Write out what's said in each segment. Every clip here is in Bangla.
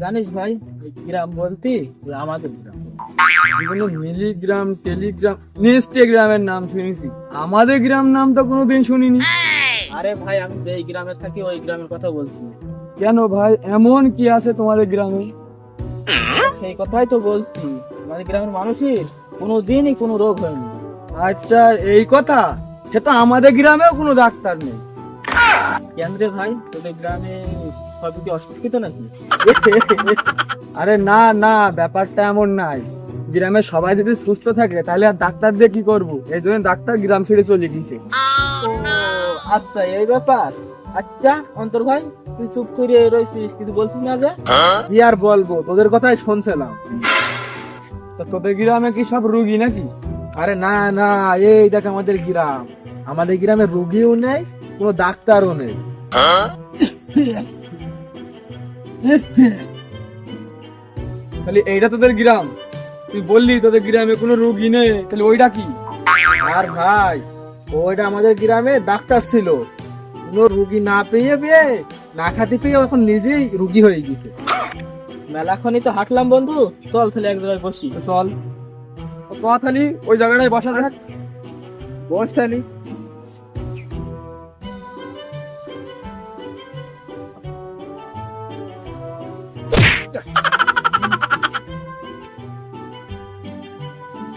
জানিস ভাই গ্রাম বলতে আমাদের গ্রাম। মিলিগ্রাম টেলিগ্রাম ইনস্টাগ্রামের নাম শুনেছি। আমাদের গ্রাম নাম তো কোনোদিন শুনিনি। আরে ভাই আমি যে গ্রামে থাকি ওই গ্রামের কথা বলছি। কেন ভাই? এমন কি আছে তোমাদের গ্রামে? সেই কথাই তো বলছি। আমাদের গ্রামের মানুষের কোনো দিনই কোনো রোগ হয়নি। আচ্ছা এই কথা? সে তো আমাদের গ্রামেও কোনো ডাক্তার নেই। কেন্দ্রে ভাই? তোদের গ্রামে সবই কি অশিক্ষিত নাকি? আরে না না ব্যাপারটা এমন নাই। গ্রামে সবাই যদি সুস্থ থাকে তাহলে আর ডাক্তার দিয়ে কি করব? এই জন্য ডাক্তার গ্রাম ছেড়ে চলে গিয়েছে ও, আচ্ছা এই ব্যাপার। আচ্ছা অন্তর ভাই তুই চুপ করে রয়েছিস কিছু বলছিস না যে? কি আর বলব? তোদের কথাই শুনছিলাম। তো তোদের গ্রামে কি সব রুগী নাকি? আরে না না এই দেখ আমাদের গ্রাম। আমাদের গ্রামে রুগীও নেই কোনো ডাক্তারও নেই। তাহলে এইটা তোদের গ্রাম। তুই বললি তোদের গ্রামে কোনো রুগী নেই তাহলে ওইটা কি? আর ভাই ওইটা আমাদের গ্রামে ডাক্তার ছিল। কোনো রুগী না পেয়ে পেয়ে না খাতে পেয়ে এখন নিজেই রুগী হয়ে গেছে। মেলাক্ষণই তো হাঁটলাম বন্ধু। চল তাহলে এক জায়গায় বসি। চল। তো চ তাহলে ওই জায়গাটায় বসা যাক। বস তাহলে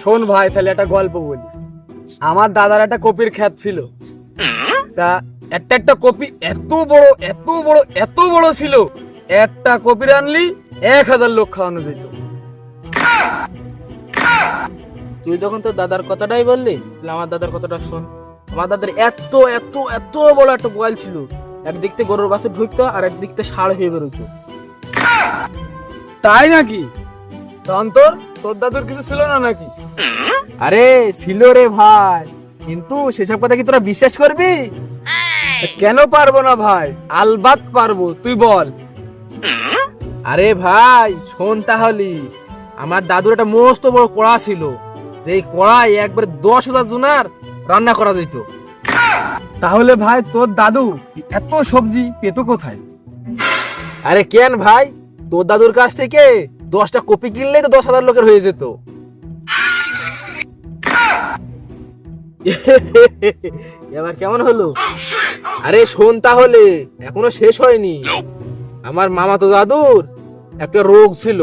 শোন ভাই তাহলে একটা গল্প বলি। আমার দাদার একটা কপির খ্যাত ছিল। তা একটা একটা কপি এত বড় এত বড় এত বড় ছিল একটা কপি আনলি এক হাজার লোক খাওয়ানো যেত। তুই যখন তোর দাদার কথাটাই বললি তাহলে আমার দাদার কথাটা শোন। আমার দাদার এত এত এত বড় একটা গোয়াল ছিল। একদিক থেকে গরুর বাসে ঢুকতো আর একদিক থেকে ষাঁড় হয়ে বেরোতো। তাই নাকি? তা অন্তর তোর দাদুর কিছু ছিল না নাকি? আরে ছিল রে ভাই। কিন্তু সেসব কথা কি তোরা বিশ্বাস করবি? কেন পারব না ভাই? আলবাত পারব তুই বল। আরে ভাই শোন তাহলে। আমার দাদুর একটা মস্ত বড় কড়া ছিল। যেই কড়াই একবার দশ হাজার জনের রান্না করা যেত। তাহলে ভাই তোর দাদু এত সবজি পেত কোথায়? আরে কেন ভাই? তোর দাদুর কাছ থেকে দশটা কপি কিনলেই তো দশ হাজার লোকের হয়ে যেত। এবার কেমন হলো? আরে শোন তাহলে এখনও শেষ হয়নি। আমার মামা তো দাদুর একটা রোগ ছিল।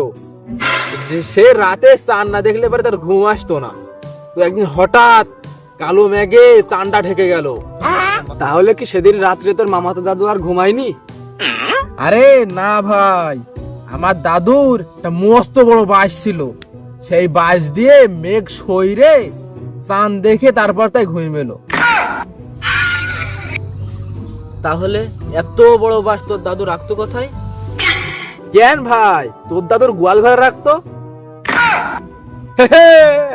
যে সে রাতে চান না দেখলে পরে তার ঘুম আসতো না। তো একদিন হঠাৎ কালো মেঘে চানটা ঢেকে গেল। তাহলে কি সেদিন রাত্রে তোর মামাতো দাদু আর ঘুমায়নি? আরে না ভাই আমার দাদুর একটা মস্ত বড় বাস ছিল। সেই বাস দিয়ে মেঘ সইরে চান দেখে তারপর তাই ঘুমিয়ে এলো তাহলে এত বড় বাস তোর দাদু রাখতো কোথায়? কেন ভাই? তোর দাদুর গোয়াল ঘরে রাখতো?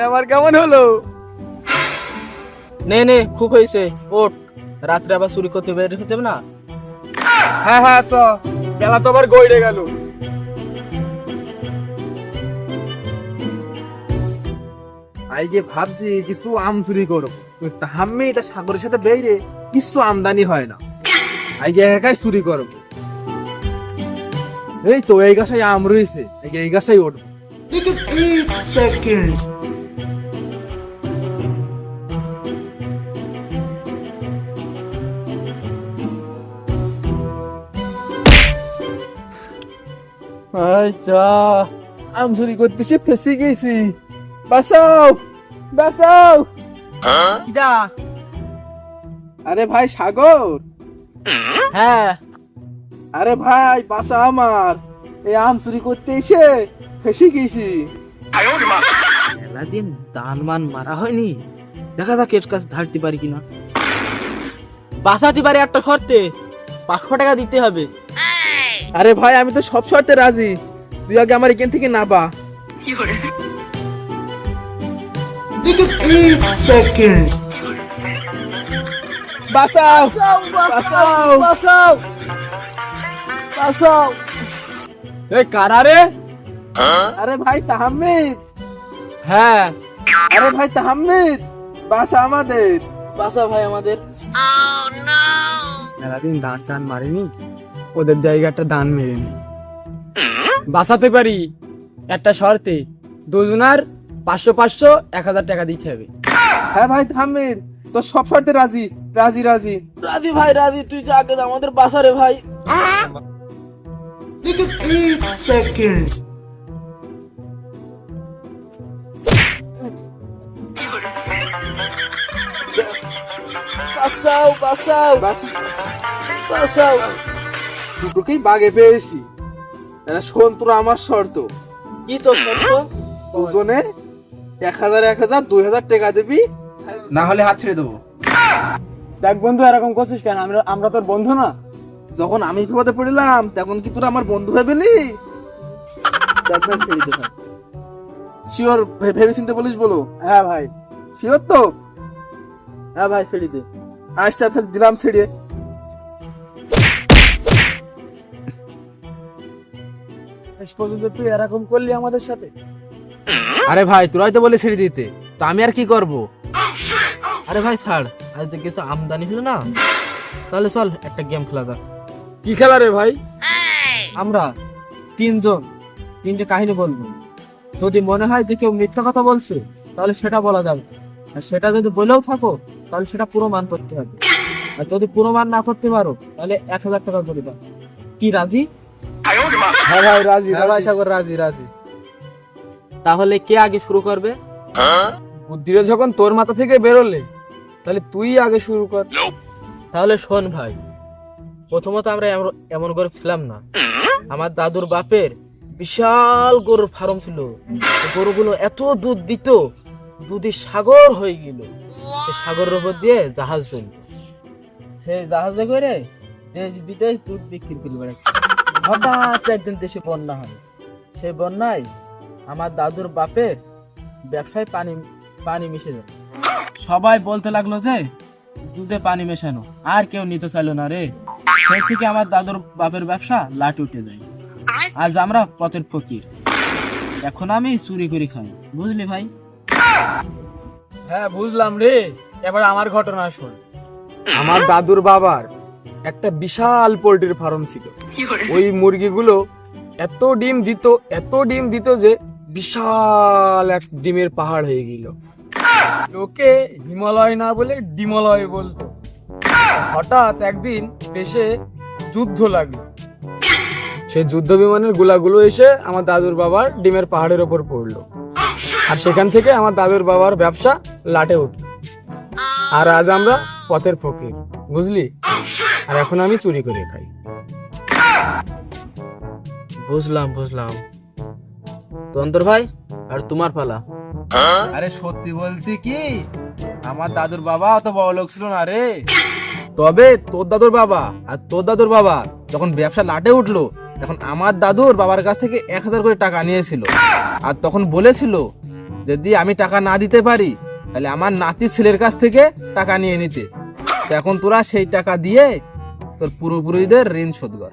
এবার কেমন হলো? নে নে খুব হয়েছে ওঠ। রাত্রে আবার চুরি করতে বের হতে হবে না? হ্যাঁ হ্যাঁ চ। বেলা তো আবার গইড়ে গেল। আই যে ভাবছি কিছু আম চুরি করব। তাহাম্মে এটা সাগরের সাথে বেরিয়ে কিছু আমদানি হয় না। আই যে একাই চুরি করব। এই তো এই গাছাই আম রয়েছে, এই গাছাই উঠবো। আচ্ছা আম চুরি করতেছি, ফেসে গেছি। বাঁচাও বাঁচাও। কিটা আরে ভাই সাগর। হ্যাঁ। আরে ভাই বাসা আমার। এই আম চুরি করতে এসে ফেসে গেছি। মেলা দিন মান মারা হয়নি। দেখা যাক এর কাছে ধারতে পারি কিনা। বাঁচাতে পারি একটা শর্তে। পাঁচশো টাকা দিতে হবে। আরে ভাই আমি তো সব শর্তে রাজি। তুই আগে আমার এখান থেকে নাবা। বাঁচাও বাঁচাও বাঁচাও বাঁচাও এই কারা রে? আরে ভাই তাহমিদ! হ্যাঁ। আরে ভাই তাহমিদ! বাসা আমাদের। বাঁচাও ভাই আমাদের। মেলাদিন দান টান মারেনি ওদের জায়গাটা দান মেরেনি। বাঁচাতে পারি একটা শর্তে দুজনার পাঁচশো পাঁচশো এক হাজার টাকা দিতে হবে। হ্যাঁ ভাই থামের তো সব শর্তে রাজি রাজি রাজি। রাজি ভাই রাজি। তুই যা আগে আমাদের বাসারে ভাই। দুটোকেই বাগে পেয়েছি। শোন তোরা আমার শর্ত। কি তোর শর্ত? দুজনে এক হাজার এক হাজার দুই হাজার টাকা দিবি। না হলে হাত ছেড়ে দেবো। দেখ বন্ধু এরকম করছিস কেন? আমরা আমরা তোর বন্ধু না? যখন আমি বিপদে পড়লাম তখন কি তোরা আমার বন্ধু ভেবেলি দেখ ভাই ছেড়ে দে। ভাই। শিওর ভেবে চিনতে বলিস বলো। হ্যাঁ ভাই। শিওর তো? হ্যাঁ ভাই ছেড়ে দে। আচ্ছা তাহলে দিলাম ছেড়ে। শেষ পর্যন্ত তুই এরকম করলি আমাদের সাথে? আরে ভাই তোরাই তো বলে ছেড়ে দিতে। তো আমি আর কি করব? আরে ভাই ছাড়। আজ যে কিছু আমদানি হলো না? তাহলে চল একটা গেম খেলা যাক। কি খেলা রে ভাই? আমরা তিনজন তিনটে কাহিনী বলব। যদি মনে হয় যে কেউ মিথ্যা কথা বলছে তাহলে সেটা বলা যাবে। আর সেটা যদি বলেও থাকো তাহলে সেটা প্রমাণ করতে হবে। আর যদি প্রমাণ না করতে পারো তাহলে এক হাজার টাকা করে দাও কি রাজি? হ্যাঁ ভাই রাজি হ্যাঁ ভাই সাগর রাজি রাজি। তাহলে কে আগে শুরু করবে? বুদ্ধিটা যখন তোর মাথা থেকে বেরোলে তাহলে তুই আগে শুরু কর। তাহলে শোন ভাই প্রথমত আমরা এমন- গরিব ছিলাম না। আমার দাদুর বাপের বিশাল গরুর ফার্ম ছিল। গরুগুলো এত দুধ দিত দুধে সাগর হয়ে গেল। সাগরের উপর দিয়ে জাহাজ চলত। সেই জাহাজে করে দেশ বিদেশ দুধ বিক্রি করে বেড়াচ্ছে। হঠাৎ একদিন দেশে বন্যা হয়। সেই বন্যায় আমার দাদুর বাপের ব্যবসায় পানি পানি মিশে যায় সবাই বলতে লাগল যে দুধে পানি মেশানো আর কেউ নিতে চাইলো না রে। সেই থেকে আমার দাদুর বাপের ব্যবসা লাটে উঠে যায়। আজ আমরা পথের ফকির। এখন আমি চুরি করে খাই। বুঝলি ভাই? হ্যাঁ বুঝলাম রে। এবার আমার ঘটনা শোন। আমার দাদুর বাবার একটা বিশাল পোল্ট্রির ফার্ম ছিল। ওই মুরগিগুলো এত ডিম দিত এত ডিম দিত যে বিশাল এক ডিমের পাহাড় হয়ে গেল। লোকে হিমালয় না বলে ডিমালয় বলতো। হঠাৎ একদিন দেশে যুদ্ধ লাগল। সেই যুদ্ধ বিমানের গুলাগুলো এসে আমার দাদুর বাবার ডিমের পাহাড়ের ওপর পড়ল। আর সেখান থেকে আমার দাদুর বাবার ব্যবসা লাটে উঠল। আর আজ আমরা পথের ফকির, বুঝলি? আর এখন আমি চুরি করে খাই। বুঝলাম বুঝলাম। তন্তর ভাই আর তোমার পালা আরে সত্যি বলতে কি? আমার দাদুর বাবা অত বড় লোক ছিল না রে। তবে তোর দাদুর বাবা আর তোর দাদুর বাবা যখন ব্যবসা লাটে উঠল, তখন আমার দাদুর বাবার কাছ থেকে এক হাজার করে টাকা নিয়েছিল। আর তখন বলেছিল, যদি আমি টাকা না দিতে পারি, তাহলে আমার নাতির ছেলের কাছ থেকে টাকা নিয়ে নিতে। এখন তোরা সেই টাকা দিয়ে তোর পূর্বপুরুষদের ঋণ শোধ কর।